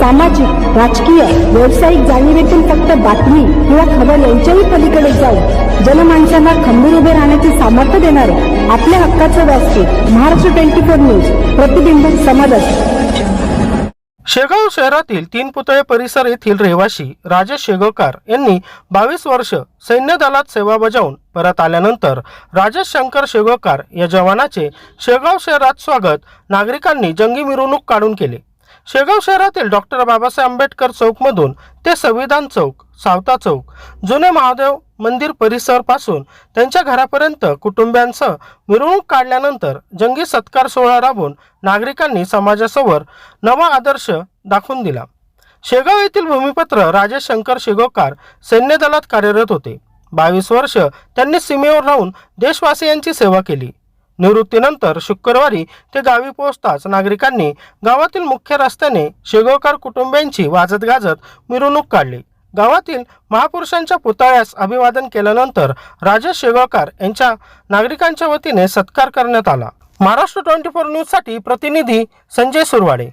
सामाजिक राजकीय व्यावसायिक जाणीवेतून फक्त बातमी किंवा खबर यांच्याही पलीकडे जाऊन जनमानसांना खंबीर उभे राहण्याचे सामर्थ्य देणारे आपल्या हक्काचं व्यासपीठ महाराष्ट्र ट्वेंटी फोर न्यूज प्रतिबिंब समाजात शेगाव शहरातील तीन पुतळे परिसर येथील रहिवासी राजेश शेगवकार यांनी बावीस वर्ष सैन्य दलात सेवा बजावून परत आल्यानंतर राजेश शंकर शेगवकार या जवानाचे शेगाव शहरात स्वागत. नागरिकांनी जंगी मिरवणूक काढून केले. शेगाव शहरातील डॉक्टर बाबासाहेब आंबेडकर चौकमधून ते संविधान चौक सावता चौक जुने महादेव मंदिर परिसरपासून त्यांच्या घरापर्यंत कुटुंबियांसह मिरवणूक काढल्यानंतर जंगी सत्कार सोहळा राबवून नागरिकांनी समाजासमोर नवा आदर्श दाखवून दिला. शेगाव येथील भूमिपत्र राजेश शंकर शेगोकार सैन्य दलात कार्यरत होते. बावीस वर्ष त्यांनी सीमेवर राहून देशवासियांची सेवा केली. निवृत्तीनंतर शुक्रवारी ते गावी पोहोचताच नागरिकांनी गावातील मुख्य रस्त्याने शेगावकर कुटुंबियांची वाजत गाजत मिरवणूक काढली. गावातील महापुरुषांच्या पुतळ्यास अभिवादन केल्यानंतर राजेश शेगावकर यांच्या नागरिकांच्या वतीने सत्कार करण्यात आला. महाराष्ट्र ट्वेंटी फोर न्यूजसाठी प्रतिनिधी संजय सुरवाडे.